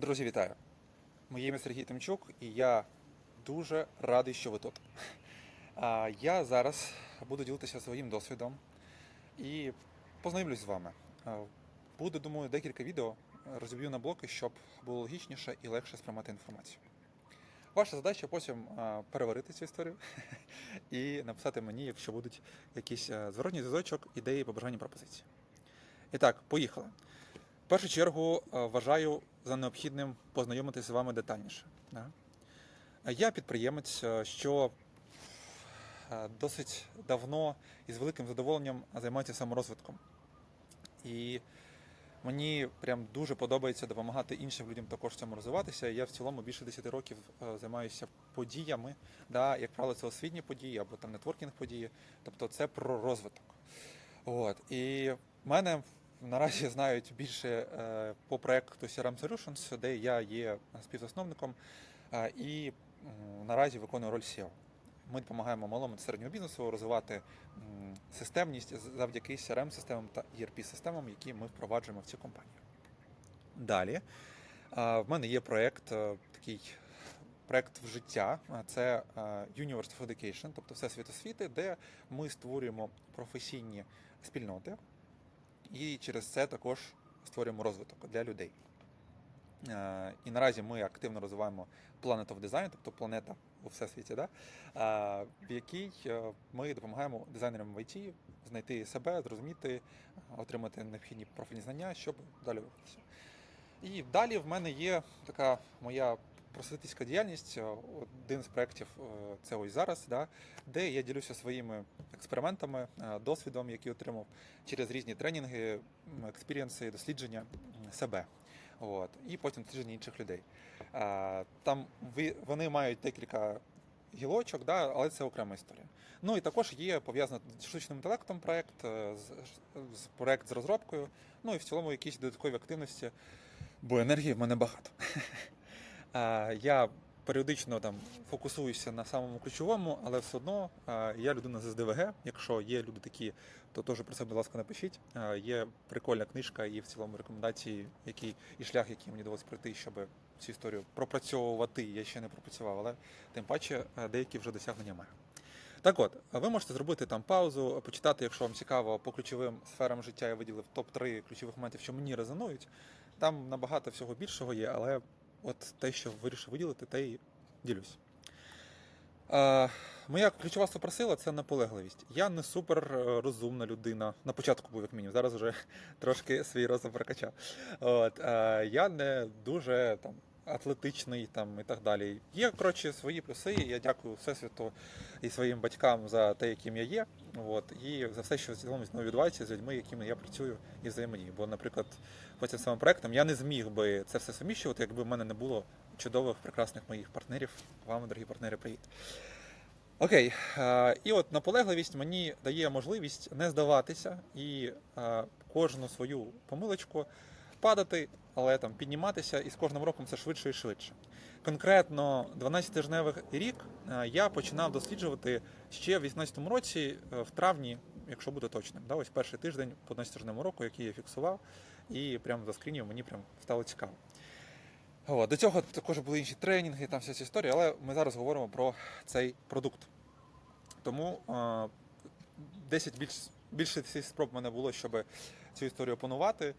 Друзі, вітаю! Моє ім'я Сергій Тимчук, і я дуже радий, що ви тут. Я зараз буду ділитися своїм досвідом і познайомлюсь з вами. Буде, думаю, декілька відео розіб'ю на блоки, щоб було логічніше і легше сприймати інформацію. Ваша задача потім переварити цю історію і написати мені, якщо будуть якісь а, зворотній зв'язочок, ідеї, побажання, пропозиції. І так, поїхали. В першу чергу вважаю за необхідним познайомитися з вами детальніше. Е, Я підприємець, е, що е, досить давно і з великим задоволенням займається саморозвитком. І мені прям дуже подобається допомагати іншим людям також в цьому розвиватися. Я в цілому більше 10 років займаюся подіями. Да? Як правило, це освітні події або там нетворкінг події. Тобто це про розвиток. От. І в мене наразі знають більше е, по проекту CRM Solutions, де я є співзасновником е, і наразі виконую роль SEO. Ми допомагаємо малому та середньому бізнесу розвивати системність завдяки CRM-системам та ERP-системам, які ми впроваджуємо в цю компанію. Далі е, в мене є проект, е, такий проект в життя. Це Universe of Education, тобто всесвіт освіти, де ми створюємо професійні спільноти, і через це також створюємо розвиток для людей. Е, І наразі ми активно розвиваємо Planet of Design, тобто планета у всесвіті, да? е, в якій е, ми допомагаємо дизайнерам в IT знайти себе, зрозуміти, отримати необхідні профільні знання, щоб далі рухатися. І далі в мене є така моя просвітницька діяльність. Е, Один з проєктів е, це ось зараз, да, де я ділюся своїми експериментами, е, досвідом, який отримав через різні тренінги, експірієнси, дослідження себе. От, і потім дослідження інших людей. Там вони мають декілька гілочок, да, але це окрема історія. Ну і також є пов'язано з штучним інтелектом проект, з проект з розробкою, ну і в цілому якісь додаткові активності, бо енергії в мене багато. Е, Я періодично там фокусуюся на самому ключовому, але все одно е, я людина з СДВГ. Якщо є люди такі, то теж про це, будь ласка, напишіть. Е, Є прикольна книжка і в цілому рекомендації, який і шлях, який мені довелося пройти, щоб цю історію пропрацьовувати. Я ще не пропрацював, але тим паче деякі вже досягнення маю. Так от, ви можете зробити там паузу, почитати, якщо вам цікаво, по ключовим сферам життя я виділив топ-3 ключових моментів, що мені резонують. Там набагато всього більшого є, але от те, що вирішив виділити, те й ділюсь. Е, моя ключова супросила це наполегливість. Я не супер е, розумна людина. На початку був як мінімум, зараз вже трошки свій розум прокачав. От, е, я не дуже там. Атлетичний там і так далі. Є коротше свої плюси. Я дякую всесвіту і своїм батькам за те, яким я є. От і за все, що в цілому відбувається з людьми, якими я працюю і взаємодію. Бо, наприклад, по цим самим проектам я не зміг би це все суміщувати, якби в мене не було чудових, прекрасних моїх партнерів. Вам, дорогі партнери, привіт. Окей, і от наполегливість мені дає можливість не здаватися і кожну свою помилочку падати, але там підніматися, і з кожним роком це швидше і швидше. Конкретно 12-тижневий рік е, я починав досліджувати ще в 18-му році, е, в травні, якщо буде точним. Да, ось перший тиждень по 12-тижневому року, який я фіксував, і прямо за скрінів мені прям стало цікаво. О, до цього також були інші тренінги, там вся ця історія, але ми зараз говоримо про цей продукт. Тому е, 10 більш, більше спроб в мене було, щоб цю історію опанувати, е,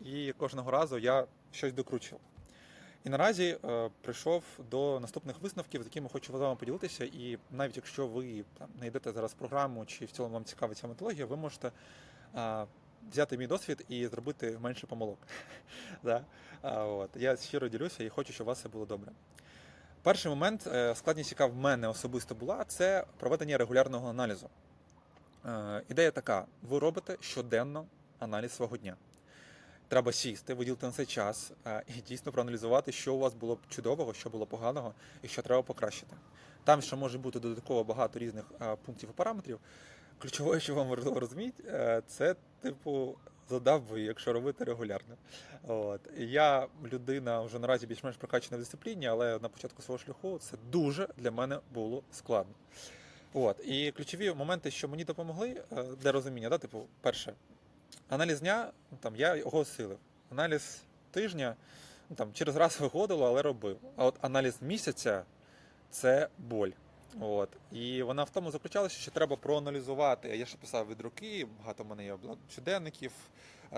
і кожного разу я щось докручував. І наразі е, прийшов до наступних висновків, з якими хочу з вами поділитися. І навіть якщо ви там, знайдете зараз програму чи в цілому вам цікава ця методологія, ви можете е, взяти мій досвід і зробити менше помилок. Да? От. Я щиро ділюся і хочу, щоб у вас все було добре. Перший момент, е, складність, яка в мене особисто була, це проведення регулярного аналізу. Е, Ідея така: ви робите щоденно аналіз свого дня. Треба сісти, виділити на це час е, і дійсно проаналізувати, що у вас було чудового, що було поганого і що треба покращити. Там ще може бути додатково багато різних е, пунктів і параметрів. Ключове, що вам розуміти, е, це типу задав би, якщо робити регулярно. От я людина вже наразі більш-менш прокачана в дисципліні, але на початку свого шляху це дуже для мене було складно. От і ключові моменти, що мені допомогли для розуміння, да, типу, перше, аналіз дня, ну, там я його осилив. Аналіз тижня, ну, там, через раз виходило, але робив. А от аналіз місяця це боль. От. І вона в тому заключалася, що треба проаналізувати. Я ще писав від руки, багато в мене є щоденників,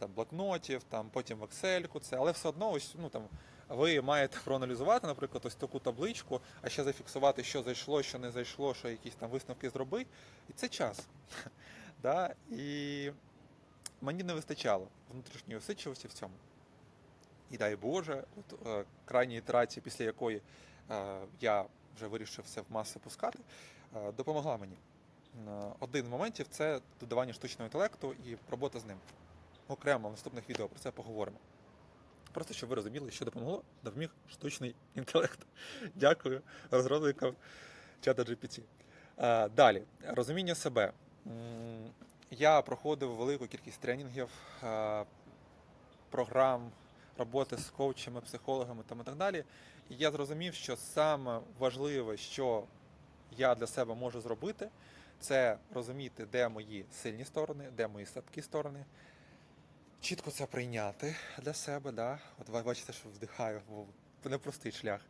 там, блокнотів, там, потім в Excel, це, але все одно ось, ну, там, ви маєте проаналізувати, наприклад, ось таку табличку, а ще зафіксувати, що зайшло, що не зайшло, що якісь там висновки зроби. І це час. да? І мені не вистачало внутрішньої усидчивості в цьому. І дай Боже, от, е, крайній ітерації, після якої е, я вже вирішив все в маси пускати, е, допомогла мені. Е, Один з моментів це додавання штучного інтелекту і робота з ним. Окремо в наступних відео про це поговоримо. Просто щоб ви розуміли, що допомогло, допоміг штучний інтелект. Дякую розробникам чата GPT. Е, Далі, розуміння себе. Я проходив велику кількість тренінгів, е, програм, роботи з коучами, психологами там і так далі. І я зрозумів, що саме важливе, що я для себе можу зробити, це розуміти, де мої сильні сторони, де мої слабкі сторони. Чітко це прийняти для себе, да? От бачите, що вдихаю, бо непростий шлях.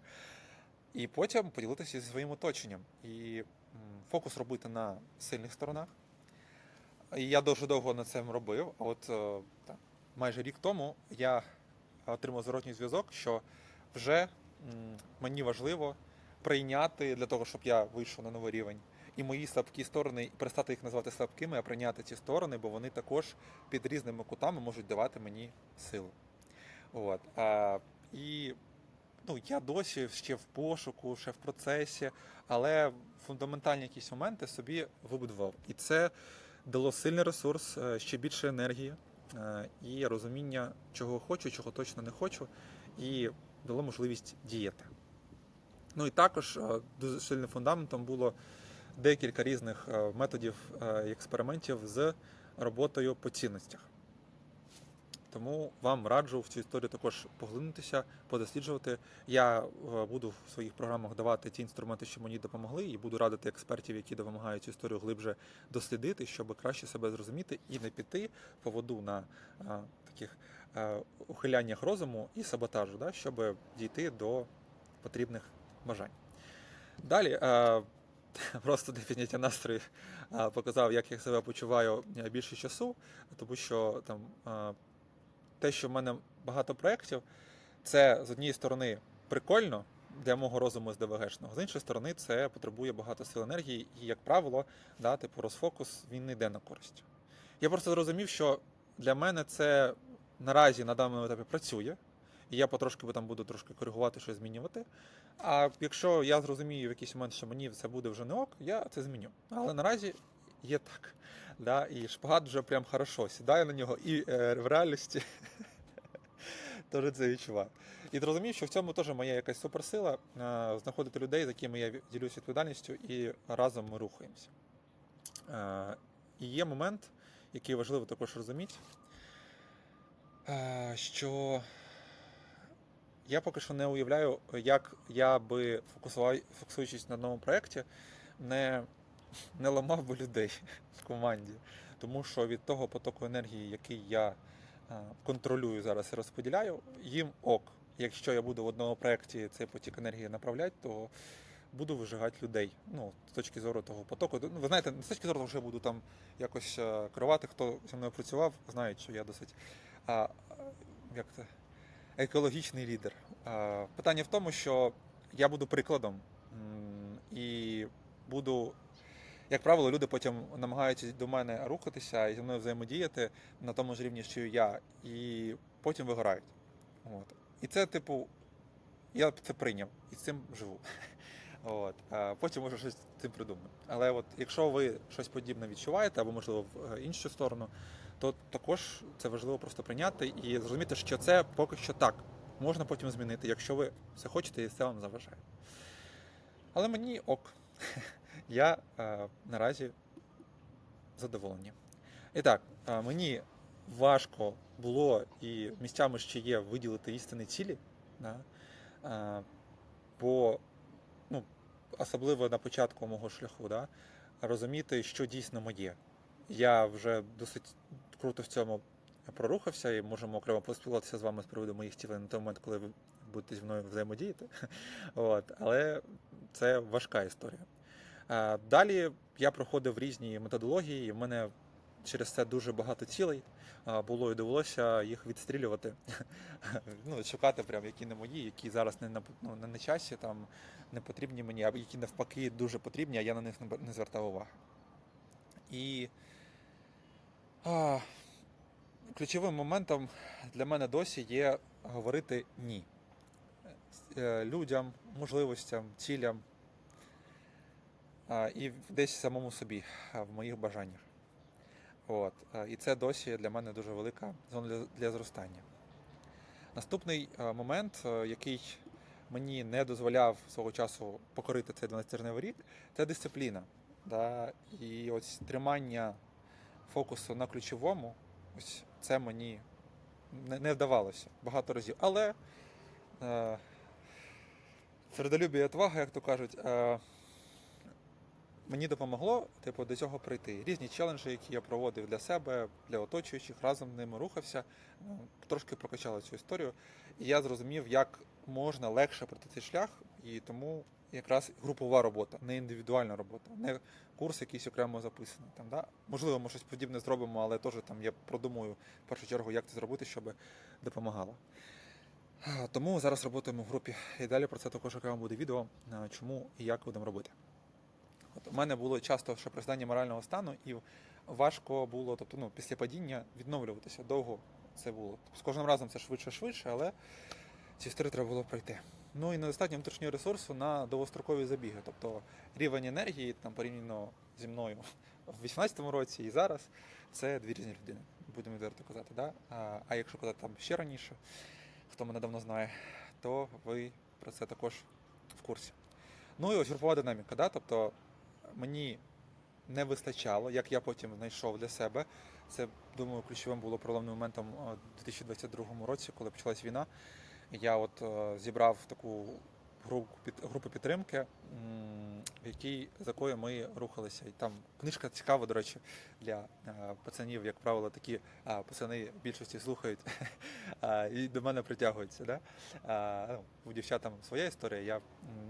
І потім поділитися зі своїм оточенням. І фокус робити на сильних сторонах. І я дуже довго над цим робив. А от е, так, майже рік тому я отримав зворотній зв'язок, що вже мені важливо прийняти для того, щоб я вийшов на новий рівень. І мої слабкі сторони, перестати їх назвати слабкими, а прийняти ці сторони, бо вони також під різними кутами можуть давати мені силу. От. А, і ну, я досі ще в пошуку, ще в процесі, але фундаментальні якісь моменти собі вибудував. І це дало сильний ресурс, е, ще більше енергії е, і розуміння, чого хочу, чого точно не хочу, і дало можливість діяти. Ну і також е, дуже сильним фундаментом було декілька різних методів і експериментів з роботою по цінностях. Тому вам раджу в цю історію також поглинутися, подосліджувати. Я е, буду в своїх програмах давати ті інструменти, що мені допомогли, і буду радити експертів, які допомагають цю історію глибше дослідити, щоб краще себе зрозуміти і не піти по воду на а, таких а, ухиляннях розуму і саботажу, да, щоб дійти до потрібних бажань. Далі. е, Просто для підняття настрою показав, як я себе почуваю е, більше часу, тому що там а, те, що в мене багато проєктів, це з однієї сторони прикольно для мого розуму СДВГшного, з іншої сторони, це потребує багато сил енергії, і, як правило, да, типу, розфокус він не йде на користь. Я просто зрозумів, що для мене це наразі на даному етапі працює, і я потрошки там буду трошки коригувати, щось змінювати. А якщо я зрозумію в якийсь момент, що мені це буде вже не ок, я це зміню. Але наразі є так. Да? І шпагат вже прям хорошо сідає на нього, і е, в реальності теж це відчуваю. І зрозумів, що в цьому теж моя якась суперсила е, знаходити людей, з якими я ділюсь відповідальністю, і разом ми рухаємося. Е, і є момент, який важливо також розуміти, е, що я поки що не уявляю, як я би фокусуючись на одному проєкті, не, не ламав би людей в команді. Тому що від того потоку енергії, який я е, контролюю зараз і розподіляю, їм ок. Якщо я буду в одному проєкті цей потік енергії направляти, то буду вижигати людей. Ну, з точки зору того потоку. Ви знаєте, не з точки зору того, що я буду там якось е, керувати, хто зі мною працював, знають, що я досить а, як це, екологічний лідер. А, питання в тому, що я буду прикладом і буду. Як правило, люди потім намагаються до мене рухатися і зі мною взаємодіяти на тому ж рівні, що і я, і потім вигорають. От. І це, типу, я це прийняв і з цим живу. От. А потім може щось з цим придумаю. Але от якщо ви щось подібне відчуваєте, або можливо в е, іншу сторону, то також це важливо просто прийняти і зрозуміти, що це поки що так. Можна потім змінити, якщо ви це хочете і це вам заважає. Але мені ок. Я е, наразі задоволений. І так, е, мені важко було і місцями ще є виділити істинні цілі. Да? Е, бо ну, особливо на початку мого шляху, да? розуміти, що дійсно моє. Я вже досить круто в цьому прорухався, і можемо окремо поспілкуватися з вами з приводу моїх цілей на той момент, коли ви будете зі мною взаємодіяти. От. Але це важка історія. Е, Далі я проходив різні методології, і в мене через це дуже багато цілей було і довелося їх відстрілювати. ну, шукати, прям, які не мої, які зараз не на, ну, не на часі, там, не потрібні мені, а які навпаки дуже потрібні, а я на них не, звертав уваги. І а, ключовим моментом для мене досі є говорити ні Е, людям, можливостям, цілям і десь самому собі в моїх бажаннях. От. І це досі для мене дуже велика зона для, зростання. Наступний момент, який мені не дозволяв свого часу покорити цей 12-терневий рік, це дисципліна. Да? І ось тримання фокусу на ключовому, ось це мені не, вдавалося багато разів. Але е, середолюбія і отвага, як то кажуть, е, мені допомогло типу, до цього прийти. Різні челенджі, які я проводив для себе, для оточуючих, разом з ними рухався, ну, трошки прокачали цю історію. І я зрозумів, як можна легше пройти цей шлях, і тому якраз групова робота, не індивідуальна робота, не курс якийсь окремо записаний. Там, да? Можливо, ми щось подібне зробимо, але теж там я продумую в першу чергу, як це зробити, щоб допомагало. Тому зараз працюємо в групі. І далі про це також окремо буде відео, чому і як будемо робити. От у мене було часто ще присідання морального стану, і важко було, тобто, ну, після падіння відновлюватися. Довго це було. Тобто, з кожним разом це швидше-швидше, але ці історії треба було пройти. Ну і недостатньо внутрішнього ресурсу на довгострокові забіги. Тобто рівень енергії там порівняно зі мною в 18-му році і зараз це дві різні людини, будемо відверто казати. Да? А, а якщо казати там ще раніше, хто мене давно знає, то ви про це також в курсі. Ну і ось групова динаміка, да? тобто мені не вистачало, як я потім знайшов для себе. Це, думаю, ключовим було проломним моментом е, у 2022 році, коли почалась війна. Я от е, зібрав таку групу, підтримки, в якій, з якою ми рухалися. І там книжка цікава, до речі, для е, пацанів, як правило, такі пацани в більшості слухають і до мене притягуються. Да? Ну, у дівчат там своя історія, я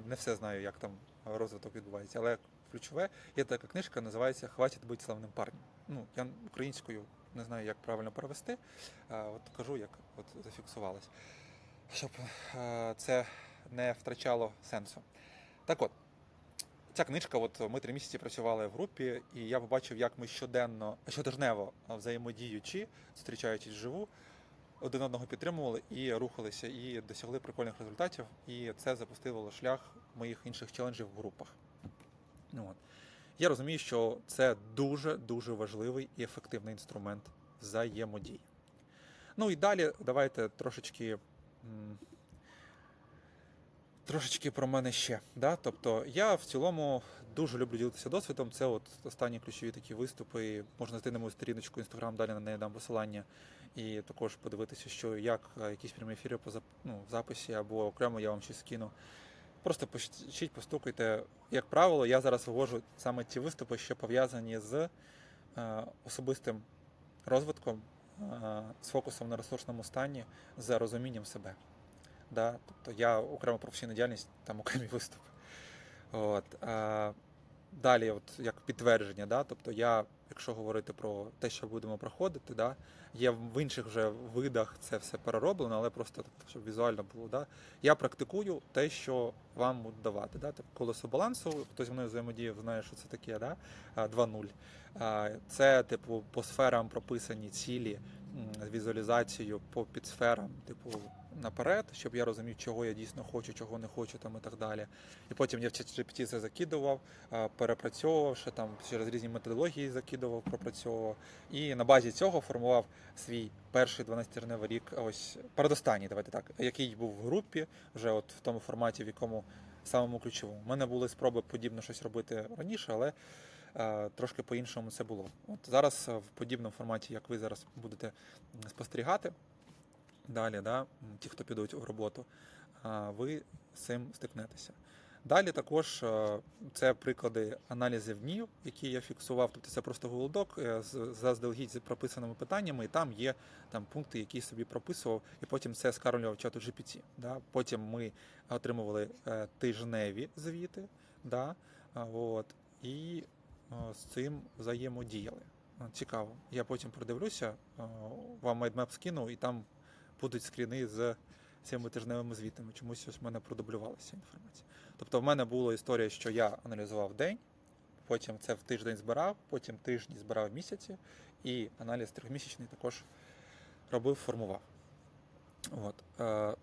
не все знаю, як там розвиток відбувається, але ключове є така книжка, називається Хватить бути славним парнем. Ну, я українською не знаю, як правильно перевести. От кажу, як от зафіксувалось щоб е, це не втрачало сенсу. Так от, ця книжка, от ми три місяці працювали в групі, і я побачив, як ми щоденно, щотижнево взаємодіючи, зустрічаючись вживу, один одного підтримували і рухалися, і досягли прикольних результатів. І це запустило шлях моїх інших челенджів в групах. Ну, от. Я розумію, що це дуже дуже важливий і ефективний інструмент взаємодії. Ну і далі давайте трошечки трошечки про мене ще. Да? Тобто я в цілому дуже люблю ділитися досвідом. Це от останні ключові такі виступи. Можна знайти на мою сторіночку інстаграм, далі на неї дам посилання. І також подивитися, що як е, якісь прямі ефіри по ну, записі або окремо я вам щось скину. Просто пишіть, постукайте. Як правило, я зараз вивожу саме ті виступи, що пов'язані з е, особистим розвитком, е, з фокусом на ресурсному стані, з розумінням себе. Да? Тобто я окремо професійна діяльність, там окремі виступи. От. А, далі, от, як підтвердження, да? тобто я, якщо говорити про те, що будемо проходити, да? є в інших вже видах це все перероблено, але просто щоб візуально було. Да? Я практикую те, що вам будуть давати. Да? Тобто, колесо балансу, хто зі мною взаємодіяв, знає, що це таке, да? 2.0. Це, типу, по сферам прописані цілі візуалізацією по підсферам, типу, наперед, щоб я розумів, чого я дійсно хочу, чого не хочу, там і так далі. І потім я в ChatGPT це закидував, перепрацьовувавши там через різні методології закидував, пропрацьовував. І на базі цього формував свій перший 12-терневий рік, ось передостанній, давайте так, який був в групі, вже от в тому форматі, в якому самому ключовому. У мене були спроби подібно щось робити раніше, але трошки по-іншому це було. От зараз в подібному форматі, як ви зараз будете спостерігати далі, да, ті, хто підуть у роботу, ви з цим стикнетеся. Далі також е, це приклади аналізів днів, які я фіксував. Тобто це просто голодок е, з заздалегідь прописаними питаннями, і там є там пункти, які собі прописував, і потім це скармлював чату GPT. Да? Потім ми отримували е, тижневі звіти, да? от, і з цим взаємодіяли. Цікаво. Я потім продивлюся, вам майдмеп скину, і там будуть скріни з цими тижневими звітами. Чомусь ось в мене продублювалася інформація. Тобто в мене була історія, що я аналізував день, потім це в тиждень збирав, потім тижні збирав в місяці, і аналіз трьохмісячний також робив, формував. От. Е,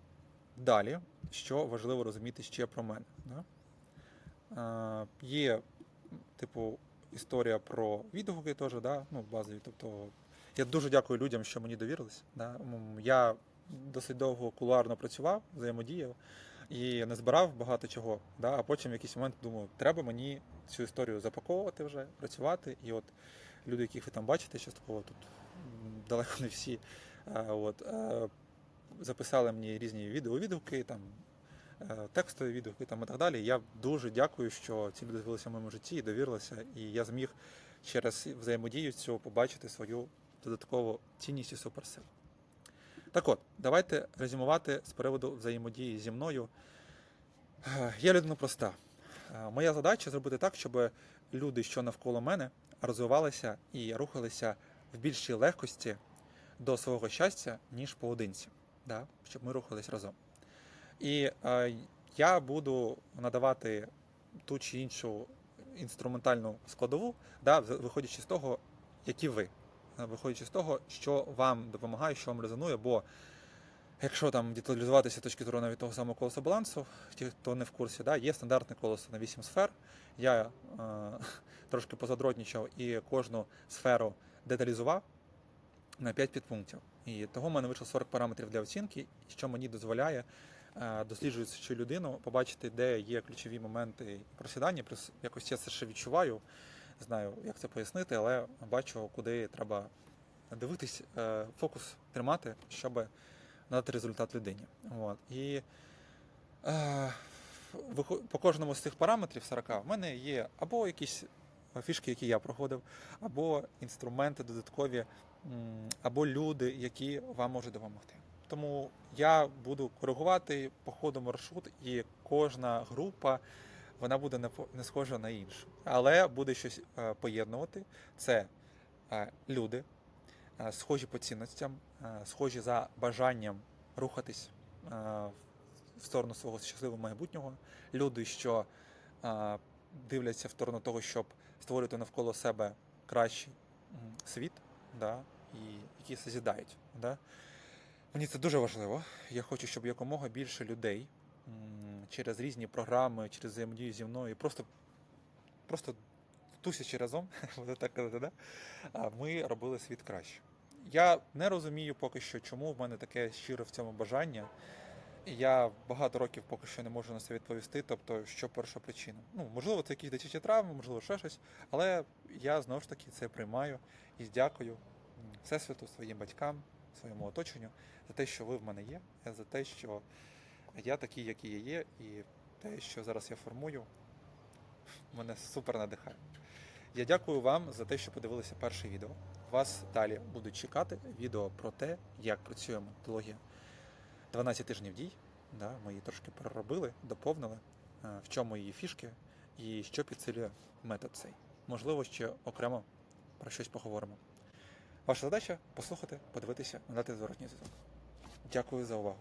далі, що важливо розуміти ще про мене. Да? Е, є, типу, історія про відгуки теж, да? ну, базові. Тобто, я дуже дякую людям, що мені довірились. Да? Я досить довго кулуарно працював, взаємодіяв і не збирав багато чого. Да? А потім в якийсь момент думаю, треба мені цю історію запаковувати вже, працювати. І от люди, яких ви там бачите, частково тут далеко не всі. е, От, е, записали мені різні відеовідгуки, там, е, текстові відгуки там, і так далі. Я дуже дякую, що ці люди з'явилися в моєму житті і довірилися, і я зміг через взаємодію цю побачити свою додаткову цінність і суперсилу. Так от, давайте резюмувати з приводу взаємодії зі мною. Е, Я людина проста. Е, Моя задача зробити так, щоб люди, що навколо мене, розвивалися і рухалися в більшій легкості до свого щастя, ніж поодинці. Да? Щоб ми рухались разом. І е, я буду надавати ту чи іншу інструментальну складову, да, виходячи з того, які ви. Е, Виходячи з того, що вам допомагає, що вам резонує, бо якщо там деталізуватися з точки зору навіть того самого колеса балансу, ті, хто не в курсі, да, є стандартне колесо на 8 сфер. Я е, трошки позадротнічав і кожну сферу деталізував на 5 підпунктів. І того в мене вийшло 40 параметрів для оцінки, що мені дозволяє, е, досліджуючи людину, побачити, де є ключові моменти просідання. Плюс якось я це ще відчуваю, знаю, як це пояснити, але бачу, куди треба дивитись, е, фокус тримати, щоб надати результат людині. От. І е, по кожному з цих параметрів 40 в мене є або якісь фішки, які я проходив, або інструменти додаткові, або люди, які вам можуть допомогти. Тому я буду коригувати по ходу маршрут, і кожна група вона буде не, схожа на іншу. Але буде щось е, поєднувати. Це е, люди, е, схожі по цінностям, схожі за бажанням рухатись в сторону свого щасливого майбутнього. Люди, що дивляться в сторону того, щоб створити навколо себе кращий світ, да, і які созідають. Да. Мені це дуже важливо. Я хочу, щоб якомога більше людей через різні програми, через взаємодію зі мною, просто, просто тусячи разом, буду так казати, да? ми робили світ краще. Я не розумію поки що, чому в мене таке щире в цьому бажання. Я багато років поки що не можу на це відповісти. Тобто, що перша причина. Ну, можливо, це якісь дитячі травми, можливо, ще щось. Але я знову ж таки це приймаю і дякую Всесвіту, своїм батькам, своєму оточенню за те, що ви в мене є, за те, що я такий, який я є, і те, що зараз я формую, мене супер надихає. Я дякую вам за те, що подивилися перше відео. Вас далі будуть чекати відео про те, як працює методологія 12 тижнів дій. Да, ми її трошки переробили, доповнили, е, в чому її фішки і що підсилює метод цей. Можливо, ще окремо про щось поговоримо. Ваша задача послухати, подивитися, надати зворотній зв'язок. Дякую за увагу.